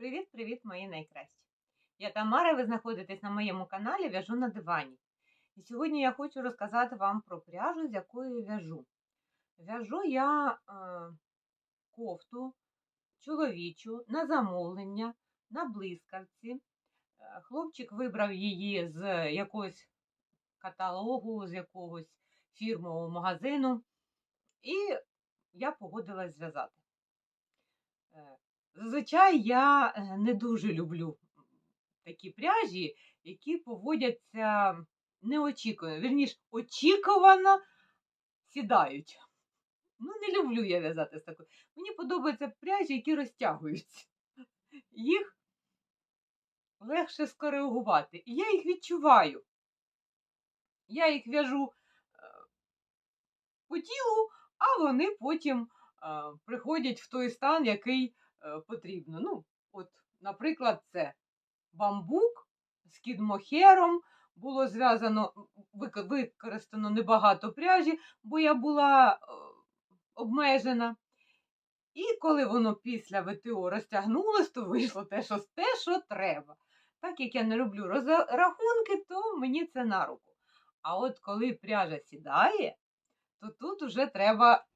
Привіт-привіт, мої найкращі! Я Тамара, ви знаходитесь на моєму каналі В'яжу на дивані. І сьогодні я хочу розказати вам про пряжу, з якою в'яжу. В'яжу я е, кофту чоловічу на замовлення, на блискавці. Е, Хлопчик вибрав її з якогось каталогу, з якогось фірмового магазину, і я погодилась зв'язати. Зазвичай я е, не дуже люблю такі пряжі, які поводяться неочікувано. Вірніше, очікувано сідають. Ну, не люблю я в'язати з такою. Мені подобаються пряжі, які розтягуються. Їх легше скоригувати. І я їх відчуваю. Я їх в'яжу е, по тілу, а вони потім е, приходять в той стан, який потрібно. Ну, от, наприклад, це бамбук з кідмохером. Було зв'язано, використано небагато пряжі, бо я була е, обмежена. І коли воно після ВТО розтягнулось, то вийшло те, що, те, що треба. Так як я не люблю розрахунки, то мені це на руку. А от коли пряжа сідає, то тут уже треба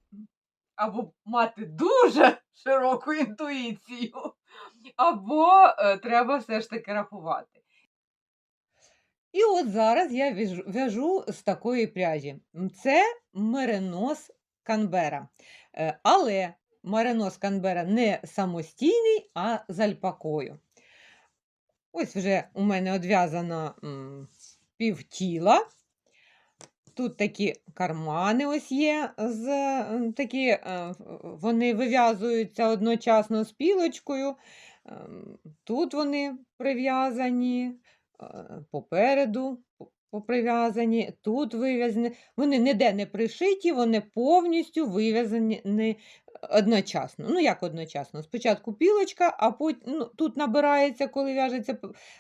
або мати дуже широку інтуїцію, або е, треба все ж таки рахувати. І от зараз я в'яжу- з такої пряжі. Це меринос Канбера. Е, Але меринос Канбера не самостійний, а з альпакою. Ось вже у мене одв'язано півтіла. Тут такі кармани ось є, з, такі, е, вони вив'язуються одночасно з пілочкою. Ем, Тут вони прив'язані, е, попереду прив'язані, тут вив'язані. Вони ніде не пришиті, вони повністю вив'язані одночасно. Ну, як одночасно? Спочатку пілочка, а потім ну, тут набирається, коли в'яжеться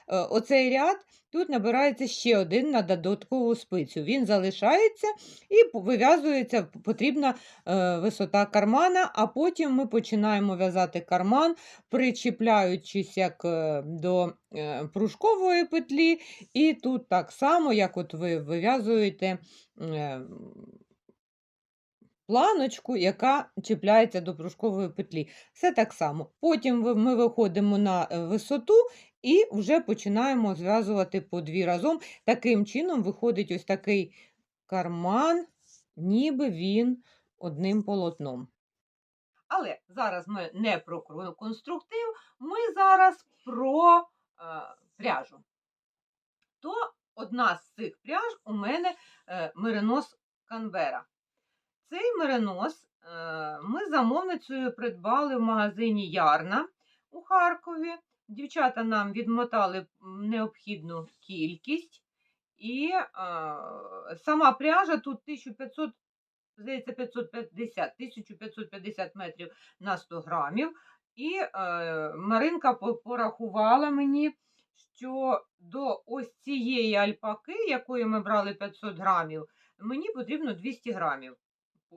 е, оцей ряд, тут набирається ще один на додаткову спицю. Він залишається і вив'язується потрібна е, висота кармана, а потім ми починаємо в'язати карман, причіпляючись як е, до е, пружкової петлі, і тут так само, як от ви вив'язуєте. е, Планочку, яка чіпляється до пружкової петлі. Все так само. Потім ми виходимо на е, висоту і вже починаємо зв'язувати по дві разом. Таким чином виходить ось такий карман, ніби він одним полотном. Але зараз ми не про конструктив, ми зараз про е, пряжу. То одна з цих пряж у мене е, меринос Канбера. Цей меринос е, ми замовницею придбали в магазині Ярна у Харкові. Дівчата нам відмотали необхідну кількість. І е, сама пряжа тут 1500, здається, 550, 1550 метрів на 100 грамів. І е, Маринка порахувала мені, що до ось цієї альпаки, якої ми брали 500 грамів, мені потрібно 200 грамів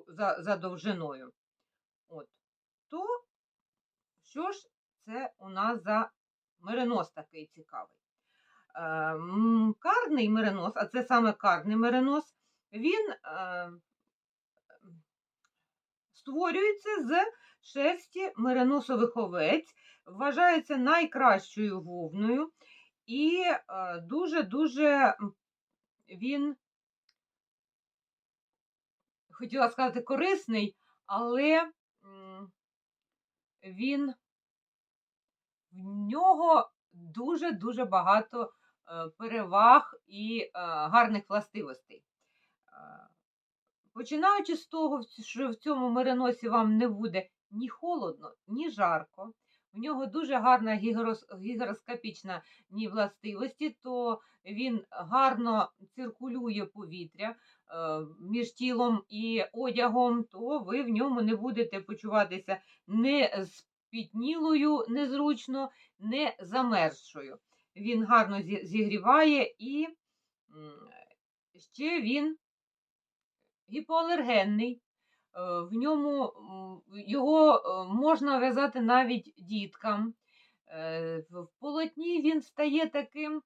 за, за довжиною. От. То що ж це у нас за меринос такий цікавий? Е, карний меринос, а це саме карний меринос, він е, створюється з шерсті мериносових овець, вважається найкращою вовною, і е, дуже-дуже він хотіла сказати корисний, але він в нього дуже-дуже багато е, переваг і е, гарних властивостей. Е, Починаючи з того, що в цьому мериносі вам не буде ні холодно, ні жарко. В нього дуже гарна гігрос- гігроскопічна властивості, то він гарно циркулює повітря між тілом і одягом, то ви в ньому не будете почуватися не спітнілою незручно, не замерзшою. Він гарно зігріває і ще він гіпоалергенний. Е, В ньому його е, можна в'язати навіть діткам. Е, в полотні він стає таким,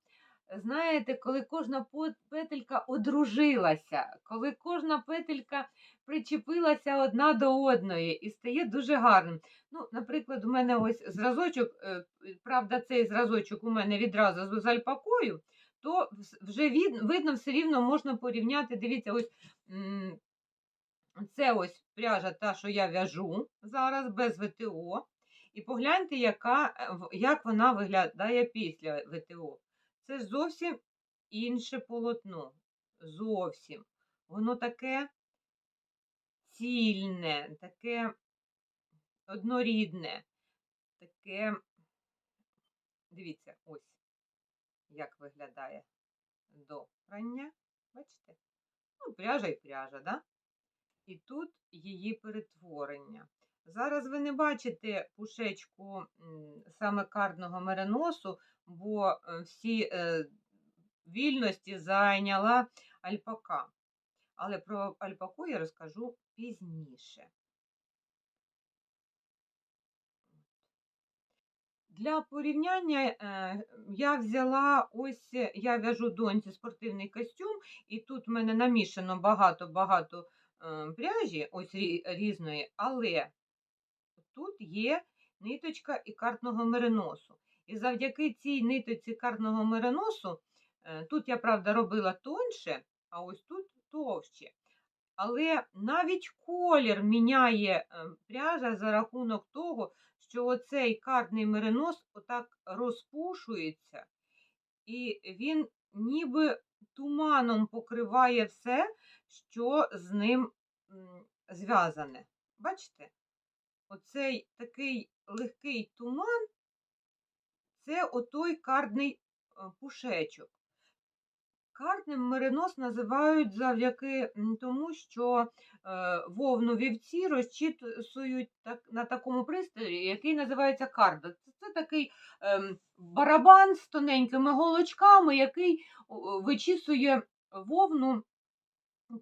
знаєте, коли кожна петелька одружилася, коли кожна петелька причепилася одна до одної і стає дуже гарним. Ну, наприклад, у мене ось зразочок, е, правда, цей зразочок у мене відразу з альпакою, то вже від, видно, все рівно можна порівняти. Дивіться, ось це ось пряжа, та, що я в'яжу зараз без ВТО. І погляньте, яка, е, як вона виглядає після ВТО. Це зовсім інше полотно. Зовсім. Воно таке цільне, таке однорідне, таке. Дивіться, ось як виглядає до прання. Бачите? Ну, пряжа і пряжа, да? І тут її перетворення. Зараз ви не бачите пушечку саме карного мериносу, бо е, всі е, вільності зайняла альпака. Але про альпаку я розкажу пізніше. Для порівняння е, я взяла ось, я в'яжу доньці спортивний костюм, і тут в мене намішано багато-багато пряжі, ось різної, але тут є ниточка і картного мериносу. І завдяки цій ниточці картного мериносу, е, тут я, правда, робила тоньше, а ось тут товще. Але навіть колір міняє е, пряжа за рахунок того, що оцей картний меринос отак розпушується, і він ніби туманом покриває все, що з ним зв'язане. Бачите? Оцей такий легкий туман це отой кардний е, пушечок. Картним меринос називають завдяки тому, що е, вовну вівці розчісують так, на такому пристрої, який називається карда. Це, це такий ем, барабан з тоненькими голочками, який вичісує вовну.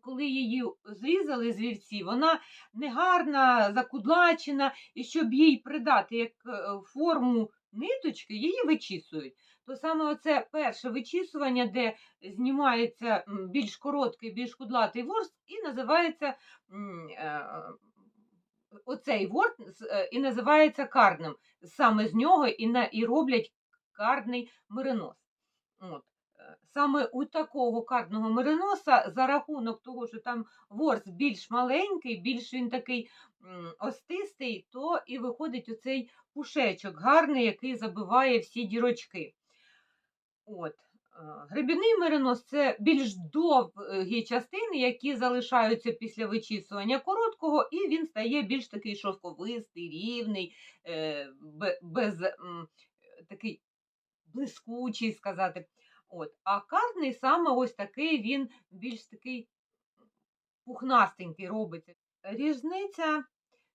Коли її зрізали з вівці, вона негарна, закудлачена, і щоб їй придати як е, форму ниточки, її вичісують. То саме оце перше вичісування, де знімається більш короткий, більш кудлатий ворс, і називається е, оцей ворс е, і називається карним. Саме з нього і, на, і роблять карний меринос. От. Саме у такого картного мериноса, за рахунок того, що там ворс більш маленький, більш він такий остистий, то і виходить оцей пушечок гарний, який забиває всі дірочки. От. Гребінний меринос це більш довгі частини, які залишаються після вичісування короткого, і він стає більш такий шовковистий, рівний, е, без такий блискучий сказати. От. А картний саме ось такий, він більш такий пухнастенький робиться. Різниця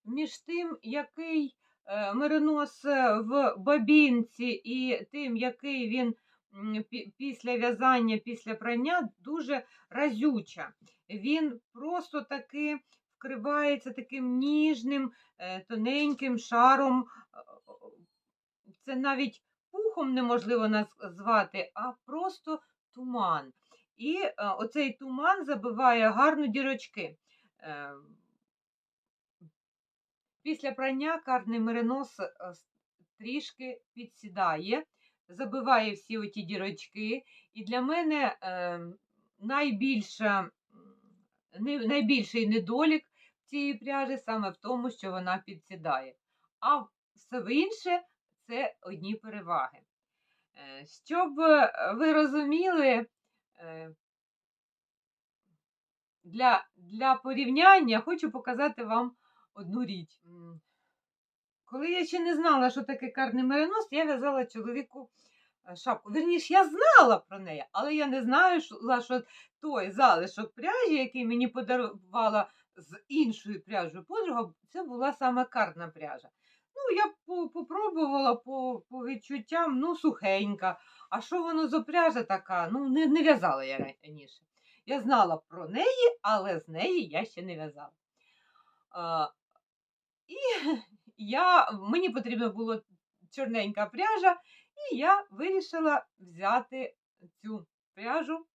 між тим, який е, меринос е, в бабінці, і тим, який він після в'язання, після прання, дуже разюча. Він просто таки вкривається таким ніжним, е, тоненьким шаром. Це навіть пухом неможливо назвати, а просто туман. І е, оцей туман забиває гарно дірочки. Е, Після прання карний меринос е, трішки підсідає, забиває всі оті дірочки. І для мене е, найбільша, найбільший недолік цієї пряжі саме в тому, що вона підсідає. А все інше це одні переваги. Е, Щоб е, ви розуміли, е, для, для порівняння хочу показати вам одну річ. Коли я ще не знала, що таке карний меринос, я в'язала чоловіку шапку. Вірніше, я знала про неї, але я не знаю, що, той залишок пряжі, який мені подарувала з іншою пряжею подруга, це була саме карна пряжа. Ну, я по- попробувала по, по відчуттям, ну, сухенька. А що воно за пряжа така? Ну, не, не в'язала я раніше. Я знала про неї, але з неї я ще не в'язала. І я, мені потрібно було чорненька пряжа, і я вирішила взяти цю пряжу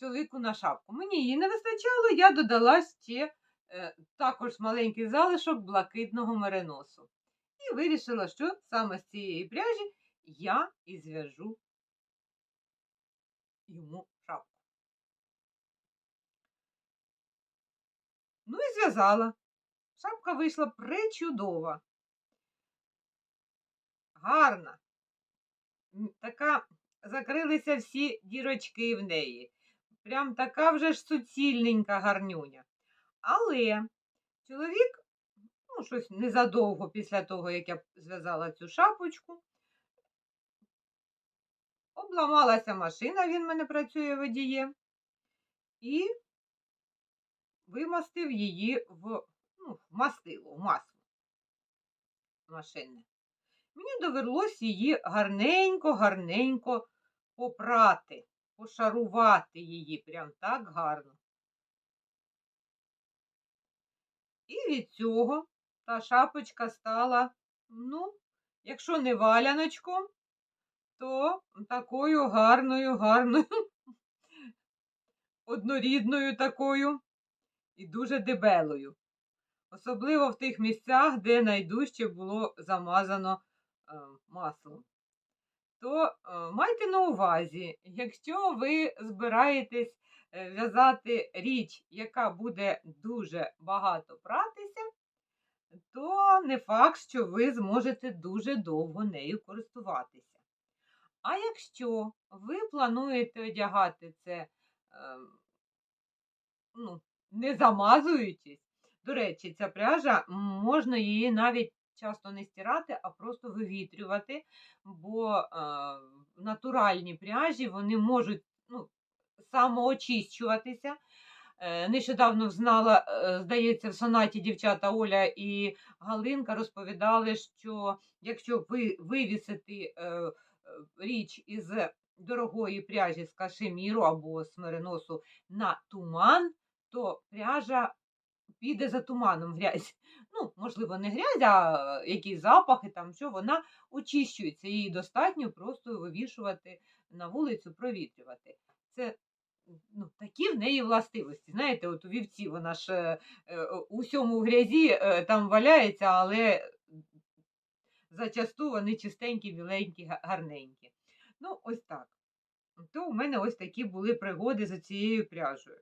чоловіку на шапку. Мені її не вистачало, я додала ще е, також маленький залишок блакитного мериносу. І вирішила, що саме з цієї пряжі я і зв'яжу йому шапку. Ну і зв'язала. Шапка вийшла пречудова. Гарна. Така закрилися всі дірочки в неї. Прям така вже ж суцільненька гарнюня. Але чоловік, ну, щось незадовго після того, як я зв'язала цю шапочку, обламалася машина, він в мене працює водієм, і вимастив її в, ну, в мастило, в масло машинне. Мені довелось її гарненько-гарненько попрати, пошарувати її прям так гарно. І від цього та шапочка стала, ну, якщо не валяночком, то такою гарною, гарною, однорідною такою і дуже дебелою. Особливо в тих місцях, де найдужче було замазано е, маслом. То е, майте на увазі, якщо ви збираєтесь е, в'язати річ, яка буде дуже багато пратися, то не факт, що ви зможете дуже довго нею користуватися. А якщо ви плануєте одягати це, е, ну, не замазуючись, до речі, ця пряжа можна її навіть часто не стирати, а просто вивітрювати, бо е, натуральні пряжі вони можуть ну, самоочищуватися. Е, Нещодавно знала, е, здається, в сонаті дівчата Оля і Галинка розповідали, що якщо ви вивісити е, річ із дорогої пряжі з кашеміру або з мериносу на туман, то пряжа піде за туманом грязь. Ну, можливо, не грязь, а якісь запахи, там що вона очищується. Її достатньо просто вивішувати на вулицю, провітрювати. Це ну, такі в неї властивості. Знаєте, от у вівці вона ж е, е, у всьому грязі е, там валяється, але зачасту вони чистенькі, біленькі, гарненькі. Ну, ось так. То у мене ось такі були пригоди за цією пряжею.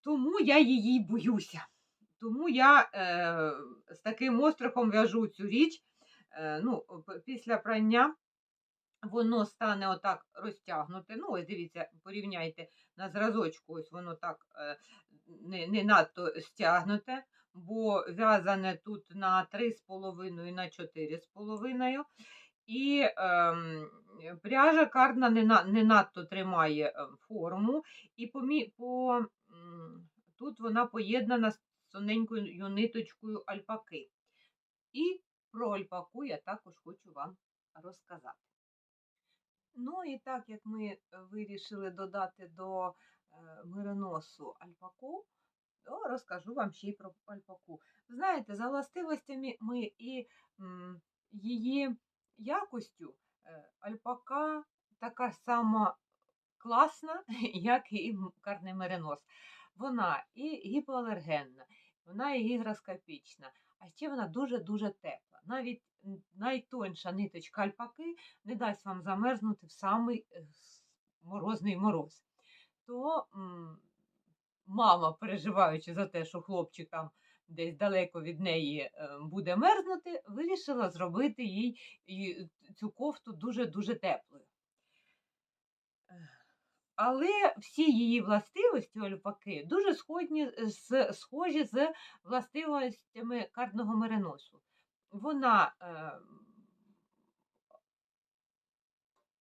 Тому я її боюся. Тому я е, з таким острахом в'яжу цю річ. Е, ну, після прання воно стане отак розтягнуте. Ну, ось дивіться, порівняйте на зразочку, ось воно так е, не, не надто стягнуте, бо в'язане тут на 3,5 і на 4,5. І ем, пряжа кардна не, на, не надто тримає е, форму, і по, по, тут вона поєднана з тоненькою ниточкою альпаки. І про альпаку я також хочу вам розказати. Ну і так як ми е, вирішили додати до е, мироносу альпаку, то розкажу вам ще й про альпаку. Знаєте, за властивостями ми і її якостю е, альпака така сама класна, як і карний меринос. Вона і гіпоалергенна, вона і гігроскопічна, а ще вона дуже-дуже тепла. Навіть найтонша ниточка альпаки не дасть вам замерзнути в самий е, морозний мороз. То мама, переживаючи за те, що хлопчик там десь далеко від неї е, буде мерзнути, вирішила зробити їй цю кофту дуже-дуже теплою. Е, Але всі її властивості альпаки дуже сходні, з, схожі з властивостями карного мериносу. Вона е,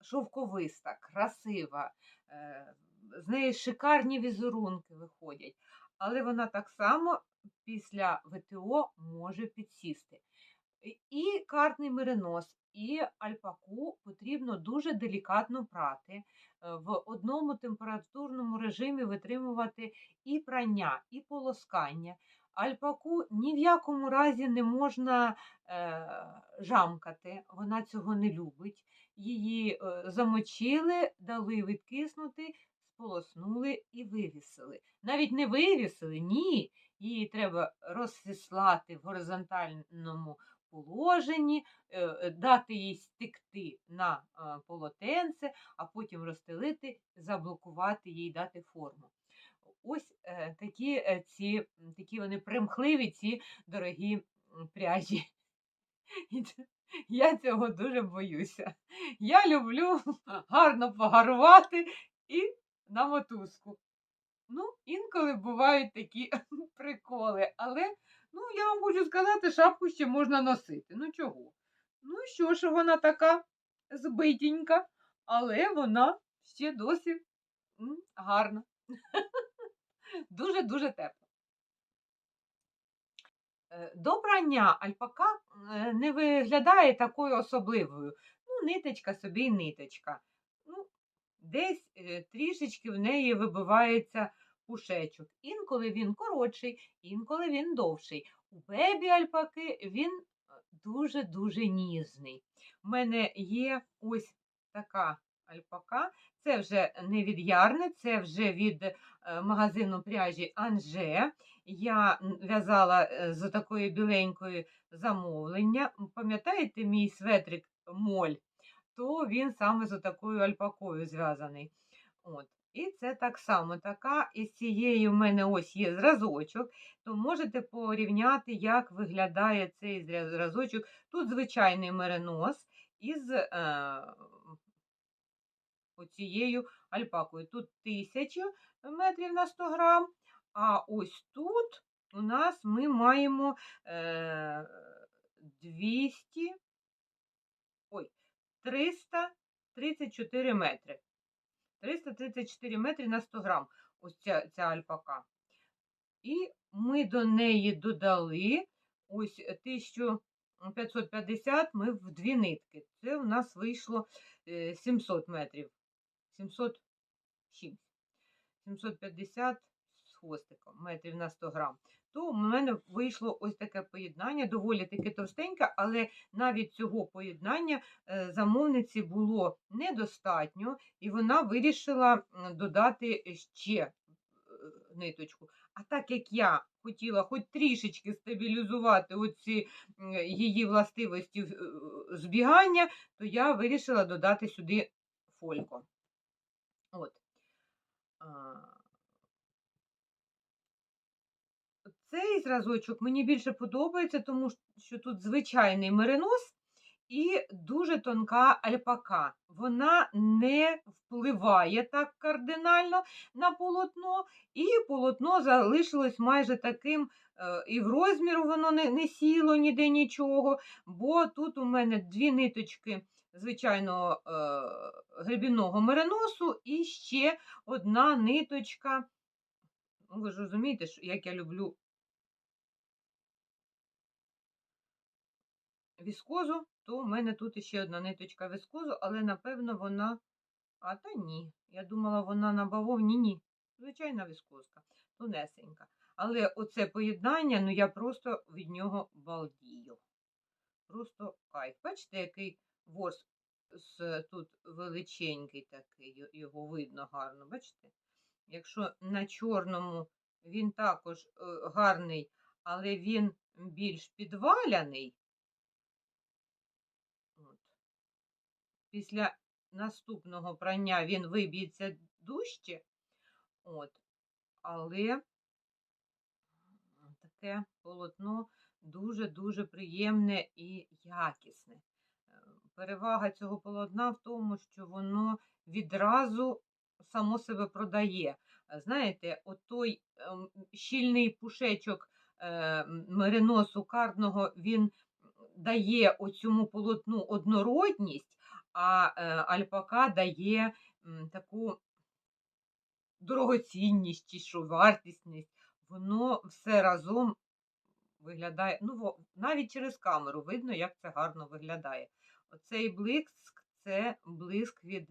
шовковиста, красива, е, з неї шикарні візерунки виходять, але вона так само після ВТО може підсісти. І- картний меринос, і альпаку потрібно дуже делікатно прати, е, в одному температурному режимі витримувати і прання, і полоскання. Альпаку ні в якому разі не можна е, жамкати, вона цього не любить. Її е, замочили, дали відкиснути, сполоснули і вивісили. Навіть не вивісили, ні. Її треба розсіслати в горизонтальному положенні, е, дати їй стекти на е, полотенце, а потім розстелити, заблокувати їй, дати форму. Ось е, такі, е, ці, такі вони примхливі, ці дорогі пряжі. Я цього дуже боюся. Я люблю гарно погарувати і на мотузку. Ну, інколи бувають такі приколи, але ну, я вам хочу сказати, шапку ще можна носити. Ну чого? Ну що ж вона така збитенька, але вона ще досі гарна. Дуже-дуже тепла. Е, До прання альпака е, не виглядає такою особливою. Ну, ниточка собі ниточка. Ну, десь е, трішечки в неї вибивається пушечок. Інколи він коротший, інколи він довший. У бебі альпаки він дуже-дуже ніжний. У мене є ось така альпака. Це вже не від Ярни, це вже від е, магазину пряжі Анже. Я в'язала е, з такої біленької замовлення. Пам'ятаєте мій светрик моль? То він саме з такою альпакою зв'язаний. От. І це так само така. Із цієї в мене ось є зразочок, то можете порівняти, як виглядає цей зразочок. Тут звичайний меринос із е, оцією альпакою. Тут 1000 метрів на 100 грам, а ось тут у нас ми маємо е, 200, ой, 334 метри. 334 метри на 100 грам. Ось ця, ця альпака. І ми до неї додали ось 1550 ми в дві нитки. Це у нас вийшло е, 700 метрів. 700 чимсь. 750 з хвостиком метрів на 100 грам. То у мене вийшло ось таке поєднання, доволі таки товстеньке, але навіть цього поєднання е, замовниці було недостатньо, і вона вирішила додати ще е, ниточку. А так як я хотіла хоч трішечки стабілізувати оці її властивості е, збігання, то я вирішила додати сюди фолько. От. Цей зразочок мені більше подобається, тому що тут звичайний меринос і дуже тонка альпака. Вона не впливає так кардинально на полотно, і полотно залишилось майже таким, е, і в розміру воно не, не сіло ніде нічого, бо тут у мене дві ниточки звичайного е, гребінного мериносу і ще одна ниточка. Ну, ви ж розумієте, як я люблю віскозу, то у мене тут ще одна ниточка віскозу, але напевно вона. А та ні. Я думала, вона на бавовні. Ні. Звичайна віскозка, тонесенька. Але оце поєднання, ну я просто від нього балдію. Просто кайф. Бачите, який ворс з, тут величенький такий, його видно гарно, бачите? Якщо на чорному він також е, гарний, але він більш підваляний, От. Після наступного прання він виб'ється дужче, от, але таке полотно дуже-дуже приємне і якісне. Перевага цього полотна в тому, що воно відразу само себе продає. Е, Знаєте, отой ем, щільний пушечок е, мериносу карного, він дає оцьому полотну однородність, а е, альпака дає таку дорогоцінність чи що вартісність. Воно все разом виглядає, ну, навіть через камеру видно, як це гарно виглядає. Оцей блиск це блиск від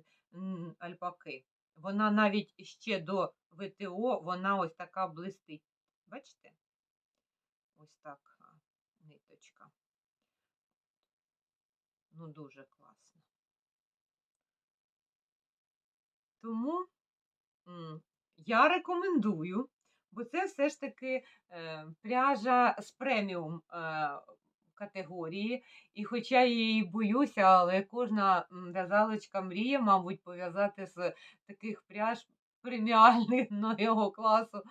альпаки. Вона навіть ще до ВТО, вона ось така блистить. Бачите? ось так ниточка. Ну, дуже класно. Тому я рекомендую, бо це все ж таки е, пряжа з преміум е, категорії. І хоча я її боюся, але кожна в'язалочка мріє, мабуть, пов'язати з таких пряж преміального класу,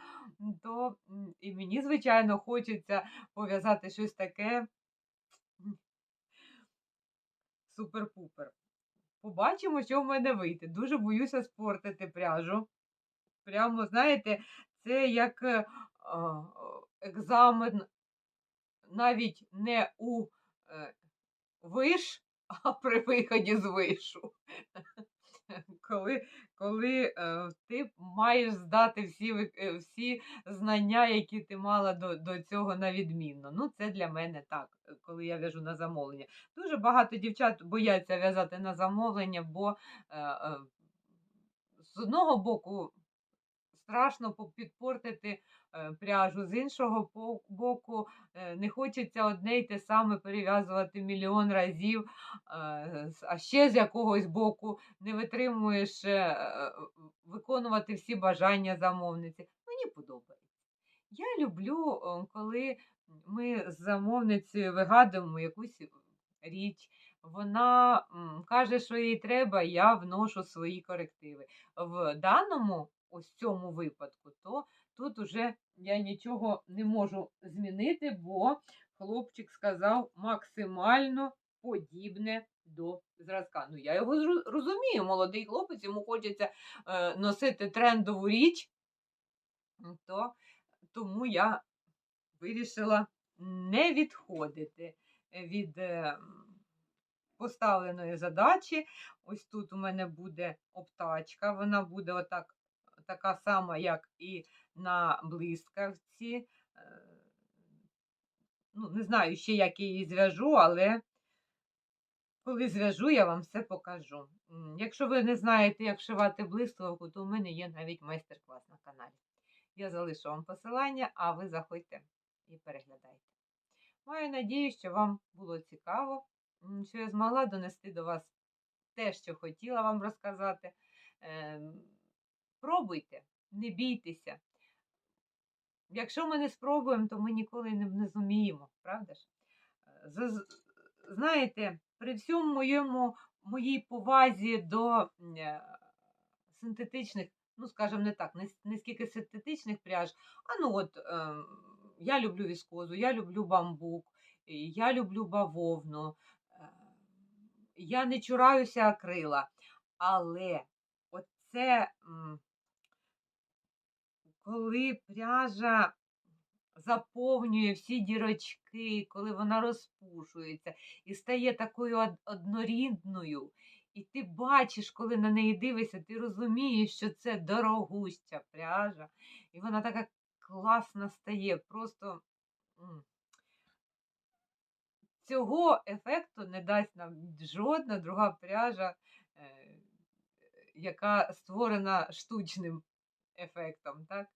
то і мені, звичайно, хочеться пов'язати щось таке супер-пупер. Побачимо, що в мене вийде. Дуже боюся спортити пряжу. Прямо, знаєте, це як е, а, екзамен навіть не у е, виш, а при виході з вишу. Коли, коли е, ти маєш здати всі, е, всі знання, які ти мала до, до цього на відмінно. Ну, це для мене так, коли я в'яжу на замовлення. Дуже багато дівчат бояться в'язати на замовлення, бо е, е, з одного боку страшно підпортити е, пряжу, з іншого боку е, не хочеться одне й те саме перев'язувати мільйон разів, е, а ще з якогось боку не витримуєш виконувати всі бажання замовниці. Мені подобається. Я люблю, коли ми з замовницею вигадуємо якусь річ. Вона каже, що їй треба, я вношу свої корективи. В даному ось цьому випадку, то тут уже я нічого не можу змінити, бо хлопчик сказав максимально подібне до зразка. Ну, я його розумію, молодий хлопець, йому хочеться е, носити трендову річ, то тому я вирішила не відходити від е, поставленої задачі. Ось тут у мене буде обтачка, вона буде отак, така сама, як і на блискавці. Е, Ну, не знаю ще, як її зв'яжу, але коли зв'яжу, я вам все покажу. Якщо ви не знаєте, як шивати блискавку, то у мене є навіть майстер-клас на каналі. Я залишу вам посилання, а ви заходьте і переглядайте. Маю надію, що вам було цікаво, що я змогла донести до вас те, що хотіла вам розказати. Пробуйте, не бійтеся. Якщо ми не спробуємо, то ми ніколи не, зуміємо, правда ж? Е, Знаєте, при всьому моєму, моїй повазі до е, синтетичних, ну, скажімо, не так, не, скільки синтетичних пряж, а ну от ем, я люблю віскозу, я люблю бамбук, я люблю бавовну, е, я не чураюся акрила, але оце, м, коли пряжа заповнює всі дірочки, коли вона розпушується і стає такою однорідною. І ти бачиш, коли на неї дивишся, ти розумієш, що це дорогуща пряжа. І вона така класна стає. Просто цього ефекту не дасть нам жодна друга пряжа, е, яка створена штучним ефектом. так?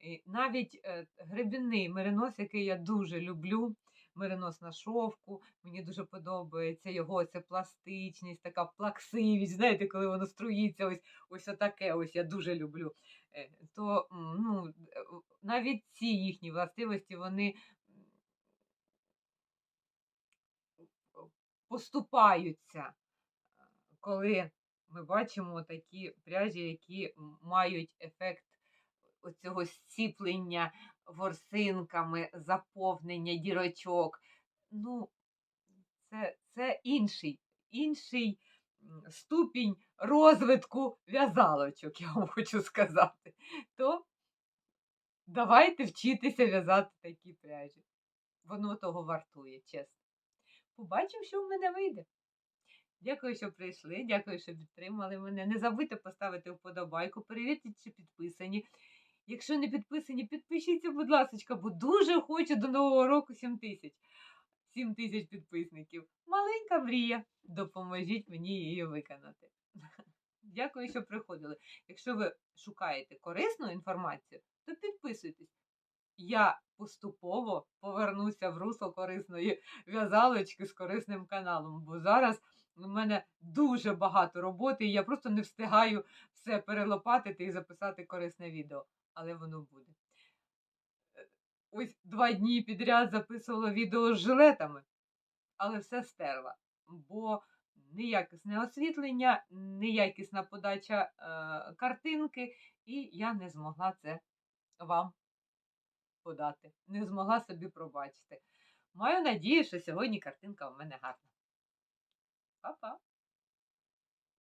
І навіть е, гребінний меринос, який я дуже люблю, меринос на шовку, мені дуже подобається його ця пластичність, така плаксивість, знаєте, коли воно струїться, ось ось отаке, ось я дуже люблю. Е, То ну, е, навіть ці їхні властивості, вони поступаються, коли ми бачимо такі пряжі, які мають ефект оцього зціплення ворсинками, заповнення дірочок. Ну, це, це інший, інший ступінь розвитку в'язалочок, я вам хочу сказати. То давайте вчитися в'язати такі пряжі. Воно того вартує, чесно. Побачимо, що в мене вийде. Дякую, що прийшли. Дякую, що підтримали мене. Не забудьте поставити вподобайку, перевірте, чи підписані. Якщо не підписані, підпишіться, будь ласка, бо дуже хочу до Нового року 7 тисяч. 7 тисяч підписників. Маленька мрія. Допоможіть мені її виконати. Дякую, що приходили. Якщо ви шукаєте корисну інформацію, то підписуйтесь. я поступово повернуся в русло корисної в'язалочки з корисним каналом, бо зараз у мене дуже багато роботи, і я просто не встигаю все перелопатити і записати корисне відео. Але воно буде. Е, Ось два дні підряд записувала відео з жилетами, але все стерла, бо неякісне освітлення, неякісна подача е, картинки, і я не змогла це вам подати. Не змогла собі пробачити. Маю надію, що сьогодні картинка у мене гарна. Па-па!